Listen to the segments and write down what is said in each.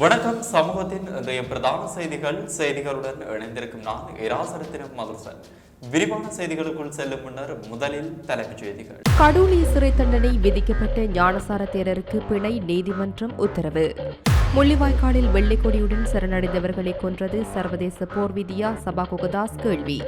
வணக்கம். சமூகத்தின் இன்றைய பிரதான செய்திகள் செய்திகளுடன் இணைந்திருக்கும் நான் இராசரத்தினம் மதுசன். விரிவான செய்திகளுக்குள் செல்லும் முன்னர் முதலில் தலைப்புச் செய்திகள். கடூழிய சிறை தண்டனை விதிக்கப்பட்ட ஞானசார தேரருக்கு பிணை நீதிமன்றம் உத்தரவு. முள்ளிவாய்க்காலில் வெள்ளைக்கொடியுடன் சரணடைந்தவர்களை கொன்றது சர்வதேச போர் விதியா சபா குகதாஸ் கேள்வி.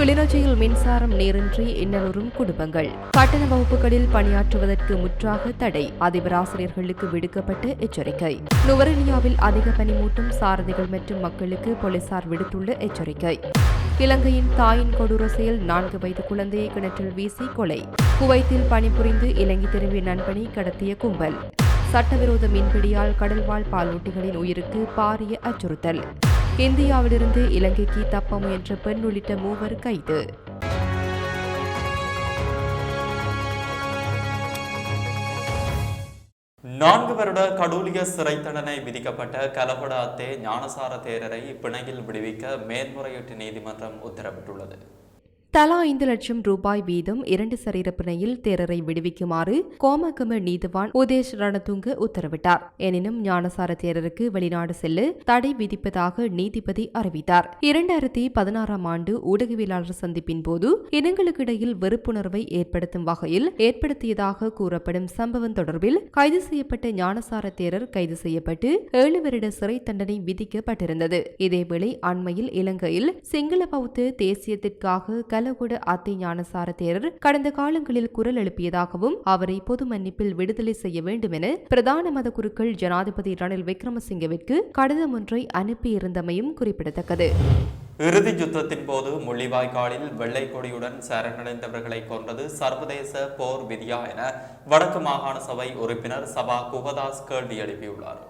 கிளிநொச்சியில் மின்சாரம் நேரின்றி இன்னலுறும் குடும்பங்கள். கட்டண வகுப்புகளில் பணியாற்றுவதற்கு முற்றாக தடை. அதிபர் ஆசிரியர்களுக்கு விடுக்கப்பட்ட எச்சரிக்கை. நுவரெலியாவில் அதிக பனிமூட்டும் சாரதிகள் மற்றும் மக்களுக்கு போலீசார் விடுத்துள்ள எச்சரிக்கை. இலங்கையின் தாயின் கொடூர செயல் நான்கு வயது குழந்தையை கிணற்றில் வீசி கொலை. குவைத்தில் பணிபுரிந்து இலங்கை திரும்பிய நண்பனை கடத்திய கும்பல். சட்டவிரோத மீன்பிடியால் கடல்வாழ் பாலூட்டிகளின் உயிருக்கு பாரிய அச்சுறுத்தல். இந்தியாவிலிருந்து இலங்கைக்கு தப்ப முயன்ற பெண் உள்ளிட்ட மூவர் கைது. நான்கு வருட கடூலிய சிறை தண்டனை விதிக்கப்பட்ட கலபட அத்தே ஞானசார தேரரை பிணையில் விடுவிக்க மேன்முறையீட்டு நீதிமன்றம் உத்தரவிட்டுள்ளது. தலா ஐந்து லட்சம் ரூபாய் வீதம் இரண்டு சரீர பிணையில் தேரரை விடுவிக்குமாறு கோமகம நீதிவான் உதேஷ் ரணதுங்க உத்தரவிட்டார். எனினும் ஞானசார தேரருக்கு வெளிநாடு செல்ல தடை விதிப்பதாக நீதிபதி அறிவித்தார். இரண்டாயிரத்தி பதினாறாம் ஆண்டு ஊடகவியலாளர் சந்திப்பின் போது இனங்களுக்கிடையில் வெறுப்புணர்வை ஏற்படுத்தும் வகையில் ஏற்படுத்தியதாக கூறப்படும் சம்பவம் தொடர்பில் கைது செய்யப்பட்ட ஞானசார தேரர் கைது செய்யப்பட்டு ஏழு வருட சிறை தண்டனை விதிக்கப்பட்டிருந்தது. இதேவேளை அண்மையில் இலங்கையில் சிங்கள பௌத்த தேசியத்திற்காக கலகுட அத்தி ஞானசார தேரர் கடந்த காலங்களில் குரல் எழுப்பியதாகவும் அவரை பொது மன்னிப்பில் விடுதலை செய்ய வேண்டும் என பிரதான மத குருக்கள் ஜனாதிபதி ரணில் விக்ரமசிங்கவிற்கு கடிதம் ஒன்றை அனுப்பியிருந்தமையும் குறிப்பிடத்தக்கது. இறுதி யுத்தத்தின் போது முள்ளிவாய்க்காலில் வெள்ளை கொடியுடன் சரணடைந்தவர்களை கொன்றது சர்வதேச போர் விதியா என வடக்கு மாகாண சபை உறுப்பினர் சபா குகதாஸ் கேள்வி எழுப்பியுள்ளார்.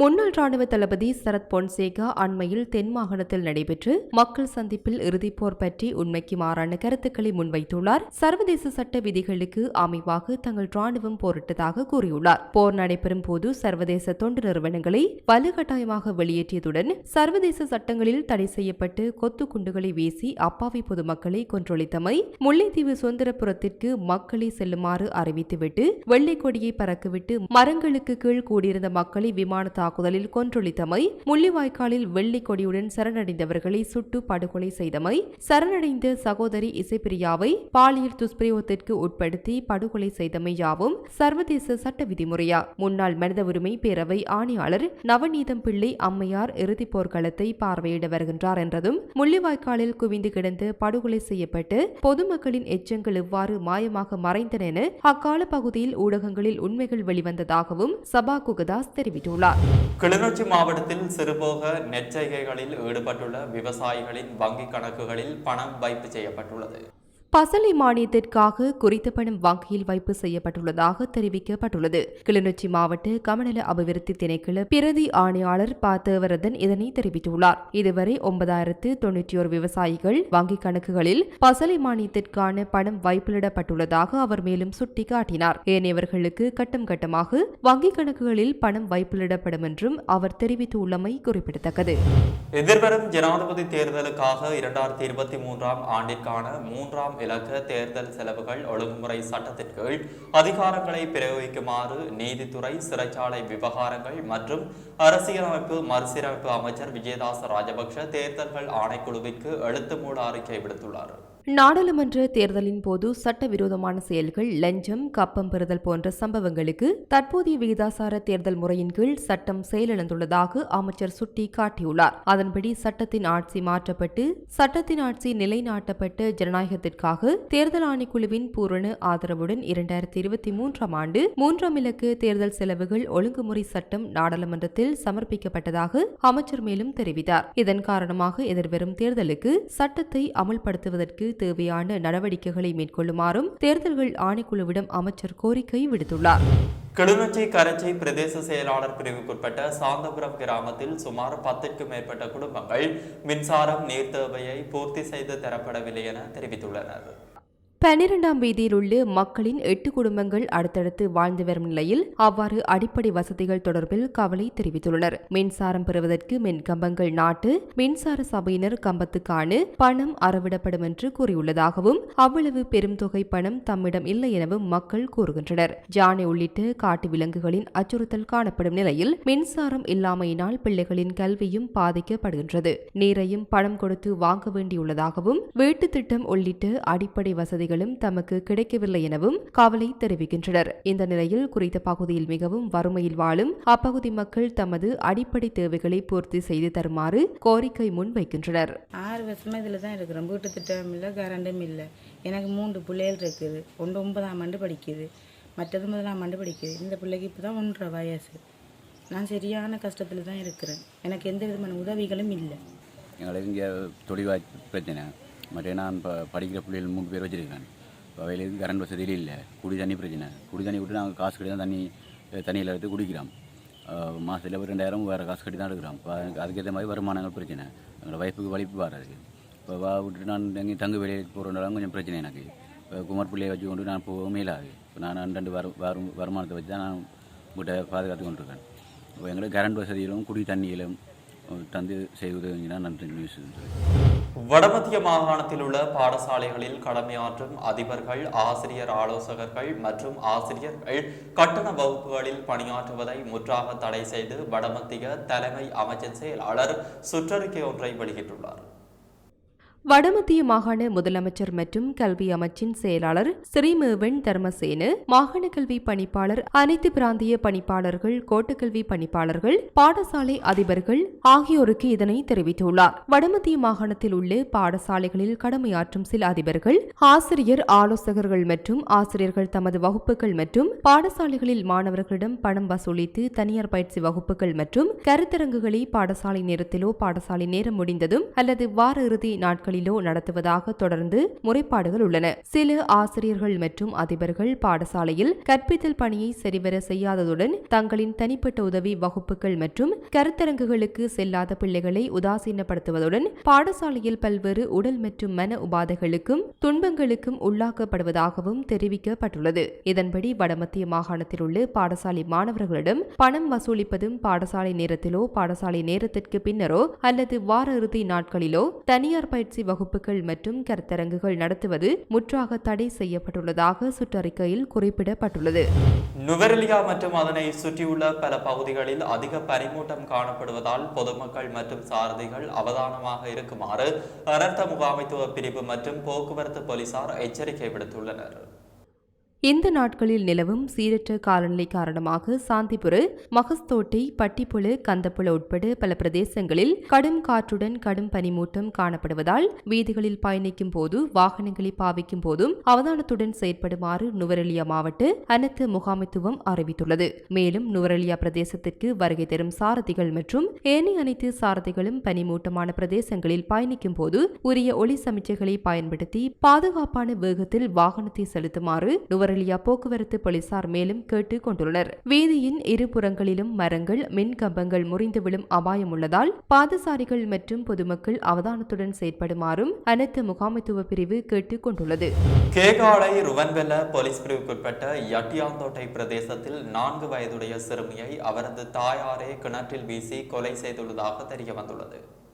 முன்னாள் ராணுவ தளபதி சரத் பொன்சேகா அண்மையில் தென் மாகாணத்தில் நடைபெற்று மக்கள் சந்திப்பில் இறுதிப்போர் பற்றி உண்மைக்கு மாறான கருத்துக்களை முன்வைத்துள்ளார். சர்வதேச சட்ட விதிகளுக்கு அமைவாக தங்கள் ராணுவம் போரிட்டதாக கூறியுள்ளார். போர் நடைபெறும் போது சர்வதேச தொண்டு நிறுவனங்களை வலுக்கட்டாயமாக வெளியேற்றியதுடன் சர்வதேச சட்டங்களில் தடை செய்யப்பட்டு கொத்து குண்டுகளை வீசி அப்பாவி பொதுமக்களை கொன்றொழித்தமை முல்லைத்தீவு சுதந்திரபுரத்திற்கு மக்களை செல்லுமாறு அறிவித்துவிட்டு வெள்ளை கொடியை பறக்கவிட்டு மரங்களுக்கு கீழ் கூடியிருந்த மக்களை விமான தாக்குதலில் கொன்றொழித்தமை முள்ளிவாய்க்காலில் வெள்ளி கொடியுடன் சரணடைந்தவர்களை சுட்டு படுகொலை செய்தமை சரணடைந்த சகோதரி இசைப்பிரியாவை பாலியல் துஷ்பிரயோகத்திற்கு உட்படுத்தி படுகொலை செய்தமை யாவும் சர்வதேச சட்ட விதிமுறையா. முன்னாள் மனித உரிமை பேரவை ஆணையாளர் நவநீதம் பிள்ளை அம்மையார் இறுதிப் போர்க்களத்தை பார்வையிட வருகின்றார் என்றதும் முள்ளிவாய்க்காலில் குவிந்து கிடந்து படுகொலை செய்யப்பட்டு பொதுமக்களின் எச்சங்கள் இவ்வாறு மாயமாக மறைந்தன என அக்கால பகுதியில் ஊடகங்களில் உண்மைகள் வெளிவந்ததாகவும் சபா குகதாஸ் தெரிவித்துள்ளார். கிளிநொச்சி மாவட்டத்தில் சிறுபோக நெற்செய்கைகளில் ஈடுபட்டுள்ள விவசாயிகளின் வங்கிக் கணக்குகளில் பணம் வைப்பு செய்யப்பட்டுள்ளது. பசலை மானியத்திற்காக குறித்த பணம் வங்கியில் வைப்பு செய்யப்பட்டுள்ளதாக தெரிவிக்கப்பட்டுள்ளது. கிளிநொச்சி மாவட்ட கமநல அபிவிருத்தி திணைக்கள பிரதி ஆணையாளர் ப தேவரதன் இதனை தெரிவித்துள்ளார். இதுவரை ஒன்பதாயிரத்து தொன்னூற்றி ஒரு விவசாயிகள் வங்கிக் கணக்குகளில் பசலை மானியத்திற்கான பணம் வைப்பிலிடப்பட்டுள்ளதாக அவர் மேலும் சுட்டிக்காட்டினார். ஏனையவர்களுக்கு கட்டம் கட்டமாக வங்கிக் கணக்குகளில் பணம் வைப்பிலிடப்படும் என்றும் அவர் தெரிவித்துள்ளமை குறிப்பிடத்தக்கது. எதிர்வரும் ஜனாதிபதி தேர்தலுக்காக இரண்டாயிரத்தி இருபத்தி மூன்றாம் ஆண்டிற்கான மூன்றாம் இலக்க தேர்தல் செலவுகள் ஒழுங்குமுறை சட்டத்தின் கீழ் அதிகாரங்களை பிரயோகிக்குமாறு நீதித்துறை சிறைச்சாலை விவகாரங்கள் மற்றும் அரசியலமைப்பு மறுசீரமைப்பு அமைச்சர் விஜயதாச ராஜபக்ஷ தேர்தல்கள் ஆணைக்குழுவிற்கு எழுத்து மூல அறிக்கை விடுத்துள்ளார். நாடாளுமன்ற தேர்தலின் போது சட்டவிரோதமான செயல்கள் லஞ்சம் கப்பம் பெறுதல் போன்ற சம்பவங்களுக்கு தற்போதைய விகிதாசார தேர்தல் முறையின் கீழ் சட்டம் செயலிழந்துள்ளதாக அமைச்சர் சுட்டி காட்டியுள்ளார் அதன்படி சட்டத்தின் ஆட்சி மாற்றப்பட்டு சட்டத்தின் ஆட்சி நிலைநாட்டப்பட்ட ஜனநாயகத்திற்காக தேர்தல் ஆணைக்குழுவின் பூரண ஆதரவுடன் இரண்டாயிரத்தி இருபத்தி மூன்றாம் ஆண்டு மூன்றாம் இலக்கு தேர்தல் செலவுகள் ஒழுங்குமுறை சட்டம் நாடாளுமன்றத்தில் சமர்ப்பிக்கப்பட்டதாக அமைச்சர் மேலும் தெரிவித்தார். இதன் காரணமாக எதிர்வரும் தேர்தலுக்கு சட்டத்தை அமல்படுத்துவதற்கு தேவையான நடவடிக்கைகளை மேற்கொள்ளுமாறும் தேர்தல்கள் ஆணைக்குழுவிடம் அமைச்சர் கோரிக்கை விடுத்துள்ளார். கிளிநொச்சி கரச்சி பிரதேச செயலாளர் பிரிவுக்குட்பட்ட சாந்தபுரம் கிராமத்தில் சுமார் பத்திற்கும் மேற்பட்ட குடும்பங்கள் மின்சாரம் நீர் தேவையை பூர்த்தி செய்து தரப்படவில்லை என தெரிவித்துள்ளனர். பன்னிரெண்டாம் வீதியில் உள்ள மக்களின் எட்டு குடும்பங்கள் அடுத்தடுத்து வாழ்ந்து வரும் நிலையில் அவ்வாறு அடிப்படை வசதிகள் தொடர்பில் கவலை தெரிவித்துள்ளனர். மின்சாரம் பெறுவதற்கு மின் கம்பங்கள் நாட்டு மின்சார சபையினர் கம்பத்துக்கான பணம் அறவிடப்படும் என்று கூறியுள்ளதாகவும் அவ்வளவு பெரும் தொகை பணம் தம்மிடம் இல்லை எனவும் மக்கள் கூறுகின்றனர். ஜானை உள்ளிட்ட காட்டு விலங்குகளின் அச்சுறுத்தல் காணப்படும் நிலையில் மின்சாரம் இல்லாமையினால் பிள்ளைகளின் கல்வியும் பாதிக்கப்படுகின்றது. நீரையும் பணம் கொடுத்து வாங்க வேண்டியுள்ளதாகவும் வீட்டு திட்டம் உள்ளிட்ட அடிப்படை வசதிகளும் தமக்கு கிடைக்கவில்லை எனவும் கவலை தெரிவிக்கின்றனர். இந்த நிலையில் குறித்த பகுதியில் மிகவும் வறுமையில் வாழும் அப்பகுதி மக்கள் தமது அடிப்படை தேவைகளை பூர்த்தி செய்து தருமாறு கோரிக்கை முன்வைக்கின்றனர். ஆறு வருஷமாக இதில் தான் இருக்கிறோம். வீட்டு திட்டம் இல்லை கரண்டும் இல்லை. எனக்கு மூன்று பிள்ளைகள் இருக்குது. ஒன்று ஒன்பதாம் ஆண்டு படிக்குது. மற்றது முதலாம் ஆண்டு படிக்குது. இந்த பிள்ளைக்கு இப்போ தான் ஒன்றரை வயசு. நான் சரியான கஷ்டத்தில் தான் இருக்கிறேன். எனக்கு எந்த விதமான உதவிகளும் இல்லை. எங்களுக்கு இங்கே தொழில்வாய்ப்பு பிரச்சனை. மற்ற நான் இப்போ படிக்கிற பிள்ளைகள் மூணு பேர் வச்சுருக்கேன். இப்போ அவையிலேருந்து கரண்ட் வசதியில் இல்லை. குடி தண்ணி பிரச்சனை. குடி தண்ணி விட்டு நாங்கள் காசு கட்டி தான் தண்ணி தண்ணியில் எடுத்து குடிக்கிறோம். மாதத்தில் ஒரு ரெண்டாயிரம் வேறு காசு கட்டி தான் எடுக்கிறோம். இப்போ அதுக்கேற்ற மாதிரி வருமானங்கள் பிரச்சனை. எங்களோட வைஃபுக்கு வலிப்பு வராது. இப்போ வா விட்டுட்டு நான் தங்கி தங்கு வெளியே போகிறனாலும் கொஞ்சம் பிரச்சனை எனக்கு. இப்போ குமார் பிள்ளையை வச்சு கொண்டு நான் போக மேலாது இப்போ நான் ரெண்டு வரு வரும் வருமானத்தை வச்சு தான் நான் உங்கள்கிட்ட பாதுகாத்து கொண்டிருக்கேன். இப்போ எங்களுக்கு கரண்ட் வசதியிலும் குடி தண்ணியிலும் தந்து செய்வதுங்கன்னா நன்றி நியூஸ் வடமத்திய மாகாணத்தில் உள்ள பாடசாலைகளில் கடமையாற்றும் அதிபர்கள் ஆசிரியர் ஆலோசகர்கள் மற்றும் ஆசிரியர்கள் கட்டண வகுப்புகளில் பணியாற்றுவதை முற்றாக தடை செய்து வடமத்திய தலைமை அமைச்சர் செயலாளர் சுற்றறிக்கை ஒன்றை வெளியிட்டுள்ளார். வடமத்திய மாகாண முதலமைச்சர் மற்றும் கல்வி அமைச்சின் செயலாளர் ஸ்ரீமேவன் தர்மசேன மாகாண கல்வி பணிப்பாளர் அனைத்து பிராந்திய பணிப்பாளர்கள் கோட்டக்கல்வி பணிப்பாளர்கள் பாடசாலை அதிபர்கள் ஆகியோருக்கு இதனை தெரிவித்துள்ளார். வடமத்திய மாகாணத்தில் உள்ள பாடசாலைகளில் கடமையாற்றும் சில அதிபர்கள் ஆசிரியர் ஆலோசகர்கள் மற்றும் ஆசிரியர்கள் தமது வகுப்புகள் மற்றும் பாடசாலைகளில் மாணவர்களிடம் பணம் வசூலித்து தனியார் பயிற்சி வகுப்புகள் மற்றும் கருத்தரங்குகளை பாடசாலை நேரத்திலோ பாடசாலை நேரம் முடிந்ததும் அல்லது வார இறுதி நாட்களில் நடத்துவதாக தொடர்ந்து முறைப்பாடுகள் உள்ளன. சில ஆசிரியர்கள் மற்றும் அதிபர்கள் பாடசாலையில் கற்பித்தல் பணியை சரிவர செய்யாததுடன் தங்களின் தனிப்பட்ட உதவி வகுப்புகள் மற்றும் கருத்தரங்குகளுக்கு செல்லாத பிள்ளைகளை உதாசீனப்படுத்துவதுடன் பாடசாலையில் பல்வேறு உடல் மற்றும் மன உபாதைகளுக்கும் துன்பங்களுக்கும் உள்ளாக்கப்படுவதாகவும் தெரிவிக்கப்பட்டுள்ளது. இதன்படி வடமத்திய மாகாணத்தில் உள்ள பாடசாலை மாணவர்களிடம் பணம் வசூலிப்பதும் பாடசாலை நேரத்திலோ பாடசாலை நேரத்திற்கு பின்னரோ அல்லது வார இறுதி நாட்களிலோ தனியார் பயிற்சி வகுப்புகள் மற்றும் கருத்தரங்குகள் நடத்துவது முற்றாக தடை செய்யப்பட்டுள்ளதாக சுற்றறிக்கையில் குறிப்பிடப்பட்டுள்ளது. நுவரெலியா மற்றும் அதனை சுற்றியுள்ள பல பகுதிகளில் அதிக பனிமூட்டம் காணப்படுவதால் பொதுமக்கள் மற்றும் சாரதிகள் அவதானமாக இருக்குமாறு அனர்த்த முகாமைத்துவ பிரிவு மற்றும் போக்குவரத்து போலீசார் எச்சரிக்கை விடுத்துள்ளனர். இந்த நாட்களில் நிலவும் சீரற்ற காலநிலை காரணமாக சாந்திபுர மகஸ்தோட்டை பட்டிப்புல கந்தப்புல உட்பட பல பிரதேசங்களில் கடும் காற்றுடன் கடும் பனிமூட்டம் காணப்படுவதால் வீதிகளில் பயணிக்கும் போது வாகனங்களை பாவிக்கும் போதும் அவதானத்துடன் செயற்படுமாறு நுவரெலியா மாவட்ட அனைத்து முகாமைத்துவம் அறிவித்துள்ளது. மேலும் நுவரெலியா பிரதேசத்திற்கு வருகை தரும் சாரதிகள் மற்றும் ஏனைய அனைத்து சாரதிகளும் பனிமூட்டமான பிரதேசங்களில் பயணிக்கும் போது உரிய ஒளி சமிச்சைகளை பயன்படுத்தி பாதுகாப்பான வேகத்தில் வாகனத்தை செலுத்துமாறு நுவரெலியா போக்குவரத்து போலீசார் மேலும் கேட்டுக் கொண்டுள்ளனர். வீதியின் இருபுறங்களிலும் மரங்கள் மின் கம்பங்கள் முறிந்து விழும் அபாயம் உள்ளதால் பாதசாரிகள் மற்றும் பொதுமக்கள் அவதானத்துடன் செயற்படுமாறும் அனைத்து முகாமைத்துவ பிரிவு கேட்டுக் கொண்டுள்ளது. கேகாலை ருவன்வெல போலீஸ் பிரிவுக்குட்பட்ட யட்டியாந்தோட்டை பிரதேசத்தில் நான்கு வயதுடைய சிறுமியை அவரது தாயாரே கிணற்றில் வீசி கொலை செய்துள்ளதாக தெரிய வந்துள்ளது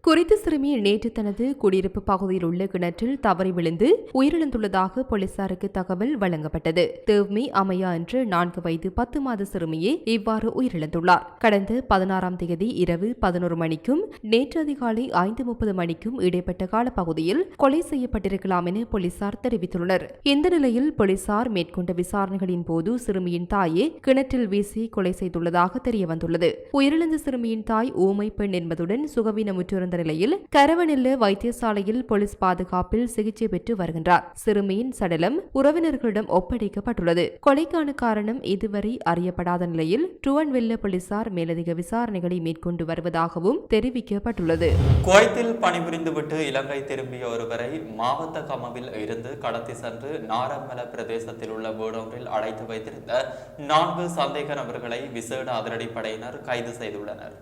குறித்த சிறுமி நேற்று தனது குடியிருப்பு பகுதியில் உள்ள கிணற்றில் தவறி விழுந்து உயிரிழந்துள்ளதாக போலீசாருக்கு தகவல் வழங்கப்பட்டது. தேவ்மி அமையா என்று நான்கு வயது பத்து மாத சிறுமியே இவ்வாறு உயிரிழந்துள்ளார். கடந்த பதினாறாம் தேதி இரவு பதினோரு மணிக்கும் நேற்று அதிகாலை ஐந்து முப்பது மணிக்கும் இடைப்பட்ட காலப்பகுதியில் கொலை செய்யப்பட்டிருக்கலாம் என போலீசார் தெரிவித்துள்ளனர். இந்த நிலையில் போலீசார் மேற்கொண்ட விசாரணைகளின் போது சிறுமியின் தாயே கிணற்றில் வீசி கொலை செய்துள்ளதாக தெரியவந்துள்ளது. உயிரிழந்த சிறுமியின் தாய் ஊமை பெண் என்பதுடன் சுகவீனமுற்றிருந்த நிலையில் கரவனில்ல வைத்தியசாலையில் போலீஸ் பாதுகாப்பில் சிகிச்சை பெற்று வருகின்றார். சிறுமியின் சடலம் உறவினர்களிடம் ஒப்படைக்கப்பட்டுள்ளது. கொலைக்கான காரணம் இதுவரை அறியப்படாத நிலையில் ட்ருவன்வெல்ல போலீசார் மேலதிக விசாரணைகளை மேற்கொண்டு வருவதாகவும் தெரிவிக்கப்பட்டுள்ளது. குவைத்தில் பணிபுரிந்துவிட்டு இலங்கை திரும்பிய ஒருவரை மாவட்ட கமவில் இருந்து கடத்தி சென்று நாரம்பல பிரதேசத்தில் உள்ள வீடொன்றில் அடைத்து வைத்திருந்த நான்கு சந்தேக நபர்களை விசேட அதிரடிப்படையினர் கைது செய்துள்ளனர்.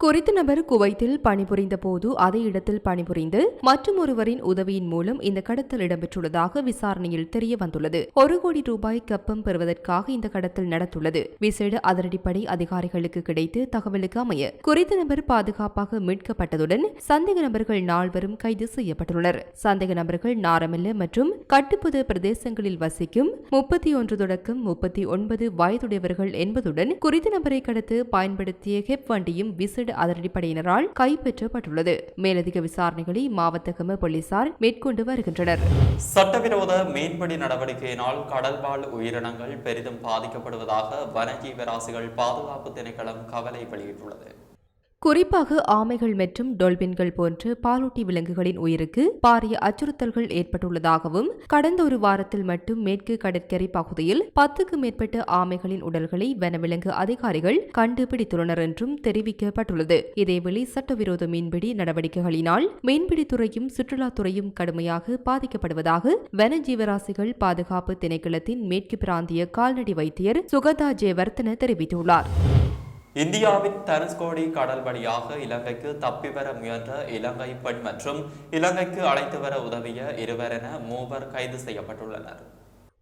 குறித்த நபர் குவைத்தில் பணிபுரிந்த போது அதே இடத்தில் பணிபுரிந்து மற்றும் ஒருவரின் உதவியின் மூலம் இந்த கடத்தல் இடம்பெற்றுள்ளதாக விசாரணையில் தெரிய வந்துள்ளது ஒரு கோடி ரூபாய் கப்பம் பெறுவதற்காக இந்த கடத்தல் நடத்துள்ளது விசேட அதிரடிப்படை அதிகாரிகளுக்கு கிடைத்து தகவலுக்கு அமைய குறித்த நபர் பாதுகாப்பாக மீட்கப்பட்டதுடன் சந்தேக நபர்கள் நால்வரும் கைது செய்யப்பட்டுள்ளனர். சந்தேக நபர்கள் நாரமல்ல மற்றும் கட்டுப்புது பிரதேசங்களில் வசிக்கும் முப்பத்தி ஒன்று தொடக்கம் முப்பத்தி ஒன்பது வயதுடையவர்கள் என்பதுடன் குறித்த நபரை கடத்து பயன்படுத்திய ஹெப் வண்டியும் விசேட அதிரடிப்படையினரால் கைப்பற்றப்பட்டுள்ளது. மேலதிக விசாரணைகளை மாவட்டகம போலீசார் மேற்கொண்டு வருகின்றனர். சட்டவிரோத மீன்பிடி நடவடிக்கையினால் கடல்வாழ் உயிரினங்கள் பெரிதும் பாதிக்கப்படுவதாக வனஜீவராசிகள் பாதுகாப்பு திணைக்களம் கவலை வெளியிட்டுள்ளது. குறிப்பாக ஆமைகள் மற்றும் டொல்பின்கள் போன்ற பாலூட்டி விலங்குகளின் உயிருக்கு பாரிய அச்சுறுத்தல்கள் ஏற்பட்டுள்ளதாகவும் கடந்த ஒரு வாரத்தில் மட்டும் மேற்கு கடற்கரை பகுதியில் பத்துக்கு மேற்பட்ட ஆமைகளின் உடல்களை வனவிலங்கு அதிகாரிகள் கண்டுபிடித்துள்ளனர் என்றும் தெரிவிக்கப்பட்டுள்ளது. இதேவேளை சட்டவிரோத மீன்பிடி நடவடிக்கைகளினால் மீன்பிடித்துறையும் சுற்றுலாத்துறையும் கடுமையாக பாதிக்கப்படுவதாக வன ஜீவராசிகள் பாதுகாப்பு திணைக்களத்தின் மேற்கு பிராந்திய கால்நடை வைத்தியர் சுகதா ஜெயவர்தன தெரிவித்துள்ளார். இந்தியாவின் தனுஷ்கோடி கடல் வழியாக இலங்கைக்கு தப்பி வர முயன்ற இலங்கை பெண் மற்றும் இலங்கைக்கு அழைத்து வர உதவிய இருவர் என மூவர் கைது செய்யப்பட்டுள்ளனர்.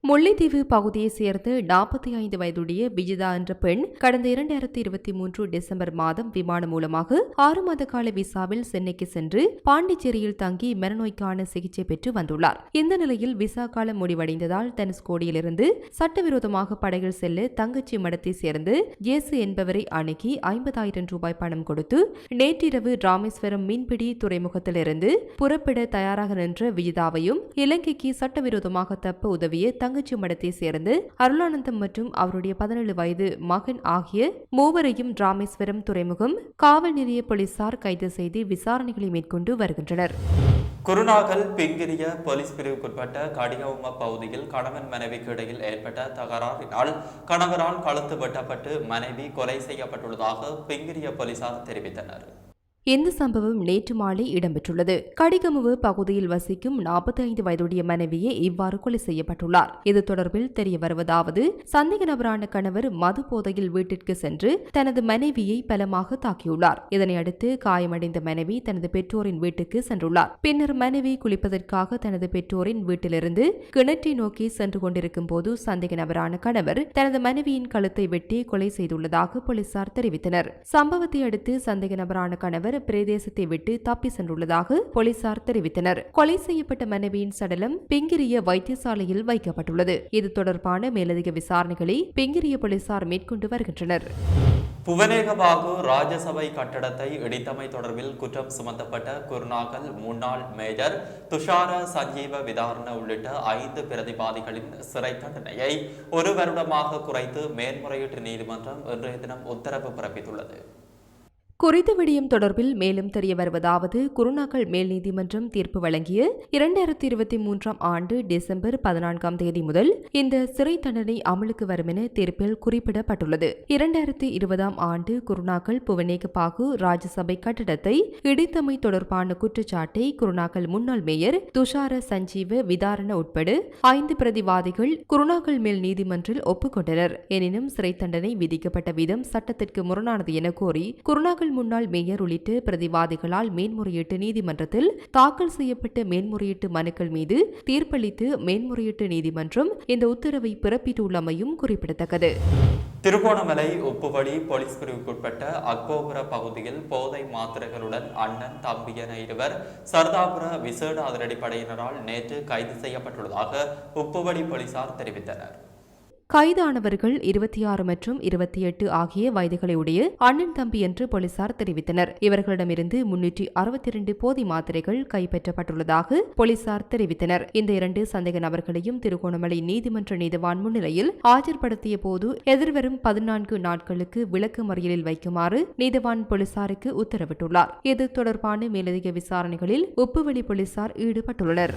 முல்லைத்தீவு பகுதியைச் சேர்ந்த நாற்பத்தி ஐந்து வயதுடைய விஜிதா என்ற பெண் கடந்த இரண்டாயிரத்தி இருபத்தி மூன்று டிசம்பர் மாதம் விமானம் மூலமாக ஆறு மாத கால விசாவில் சென்னைக்கு சென்று பாண்டிச்சேரியில் தங்கி மனநோய்க்கான சிகிச்சை பெற்று வந்துள்ளார். இந்த நிலையில் விசா காலம் முடிவடைந்ததால் தனுஷ்கோடியிலிருந்து சட்டவிரோதமாக படகில் செல்ல தங்கச்சி மடத்தை சேர்ந்து ஜேசு என்பவரை அணுகி ஐம்பதாயிரம் ரூபாய் பணம் கொடுத்து நேற்றிரவு ராமேஸ்வரம் மீன்பிடி துறைமுகத்திலிருந்து புறப்பட தயாராக நின்ற விஜிதாவையும் இலங்கைக்கு சட்டவிரோதமாக தப்ப உதவிய தங்கச்சி மடத்தை சேர்ந்து அருளானந்தம் மற்றும் அவருடைய பதினேழு வயது மகன் ஆகிய மூவரையும் ராமேஸ்வரம் துறைமுகம் காவல் நிலைய போலீசார் கைது செய்து விசாரணைகளை மேற்கொண்டு வருகின்றனர். குருநாகல் பிங்கிரிய போலீஸ் பிரிவுக்குட்பட்ட கடிகவும பகுதியில் கணவன் மனைவிக்கு இடையில் ஏற்பட்ட தகராறினால் கணவரால் கழுத்து வெட்டப்பட்டு மனைவி கொலை செய்யப்பட்டுள்ளதாக பிங்கிரிய போலீசார் தெரிவித்தனர். இந்த சம்பவம் நேற்று மாலை இடம்பெற்றுள்ளது? கடிகமுவு பகுதியில் வசிக்கும் நாற்பத்தி ஐந்து வயதுடைய மனைவியே இவ்வாறு கொலை செய்யப்பட்டுள்ளார். இது தொடர்பில் தெரிய வருவதாவது சந்தேக நபரான கணவர் மது போதையில் வீட்டிற்கு சென்று தனது மனைவியை பலமாக தாக்கியுள்ளார். இதனை அடுத்து காயமடைந்த மனைவி தனது பெற்றோரின் வீட்டுக்கு சென்றுள்ளார். பின்னர் மனைவி குளிப்பதற்காக தனது பெற்றோரின் வீட்டிலிருந்து கிணற்றை நோக்கி சென்று கொண்டிருக்கும் போது சந்தேக நபரான கணவர் தனது மனைவியின் கழுத்தை வெட்டி கொலை செய்துள்ளதாக போலீசார் தெரிவித்தனர். சம்பவத்தை அடுத்து சந்தேக நபரான கணவர் நகர பிரதேசத்தை விட்டு தப்பி சென்றுள்ளதாக போலீசார் தெரிவித்தனர். கொலை செய்யப்பட்ட மனைவியின் சடலம் பெங்கிரிய வைத்தியசாலையில் வைக்கப்பட்டுள்ளது. இது தொடர்பான மேலதிக விசாரணைகளை பெங்கிரிய போலீசார் மேற்கொண்டு வருகின்றனர். புவனேகபாகு ராஜசபை கட்டடத்தை இடித்தமை தொடர்பில் குற்றம் சுமத்தப்பட்ட குர்நாகல் முன்னாள் மேஜர் துஷார சஞ்சீவ விதாரண உள்ளிட்ட ஐந்து பிரதிவாதிகளின் சிறை தண்டனையை ஒரு வருடமாக குறைத்து மேன்முறையீட்டு நீதிமன்றம் இன்றைய தினம் உத்தரவு பிறப்பித்துள்ளது. குறித்த விடயம் தொடர்பில் மேலும் தெரிய வருவதாவது குருநாகல் மேல் நீதிமன்றம் தீர்ப்பு வழங்கிய இரண்டாயிரத்தி இருபத்தி மூன்றாம் ஆண்டு டிசம்பர் பதினான்காம் தேதி முதல் இந்த சிறை தண்டனை அமலுக்கு வரும் என தீர்ப்பில் குறிப்பிடப்பட்டுள்ளது. இரண்டாயிரத்தி இருபதாம் ஆண்டு குருநாகல் புவனேகபாகு ராஜ்யசபை கட்டடத்தை இடித்தமை தொடர்பான குற்றச்சாட்டை குருநாகல் முன்னாள் மேயர் துஷார சஞ்சீவ விதாரண உட்பட ஐந்து பிரதிவாதிகள் குருநாகல் மேல் நீதிமன்றில் ஒப்புக்கொண்டனர். எனினும் சிறை தண்டனை விதிக்கப்பட்ட விதம் சட்டத்திற்கு முரணானது என கோரி குருநாகல் முன்னாள் மேயர் உள்ளிட்ட பிரதிவாதிகளால் மேன்முறையீட்டு நீதிமன்றத்தில் தாக்கல் செய்யப்பட்ட மேன்முறையீட்டு மனுக்கள் மீது தீர்ப்பளித்து மேன்முறையீட்டு நீதிமன்றம் இந்த உத்தரவை பிறப்பித்துள்ளமையும் குறிப்பிடத்தக்கது. திருகோணமலை உப்புவழி போலீஸ் பிரிவுக்குட்பட்ட அக்போபுர பகுதியில் போதை மாத்திரைகளுடன் அண்ணன் தம்பி என இருவர் சர்தாபுர விசேட அதிரடிப்படையினரால் நேற்று கைது செய்யப்பட்டுள்ளதாக உப்புவழி போலீசார் தெரிவித்தனர். கைதானவர்கள் இருபத்தி ஆறு மற்றும் இருபத்தி எட்டு ஆகிய வயதுகளை உடைய அண்ணன் தம்பி என்று போலீசார் தெரிவித்தனர். இவர்களிடமிருந்து முன்னூற்றி அறுபத்தி இரண்டு போதை மாத்திரைகள் கைப்பற்றப்பட்டுள்ளதாக போலீசார் தெரிவித்தனர். இந்த இரண்டு சந்தேக நபர்களையும் திருகோணமலை நீதிமன்ற நீதிவான் முன்னிலையில் ஆஜர்படுத்திய போது எதிர்வரும் பதினான்கு நாட்களுக்கு விளக்கு மறியலில் வைக்குமாறு நீதிவான் போலீசாருக்கு உத்தரவிட்டுள்ளார். இது தொடர்பான மேலதிக விசாரணைகளில் உப்புவெளி போலீசார் ஈடுபட்டுள்ளனர்.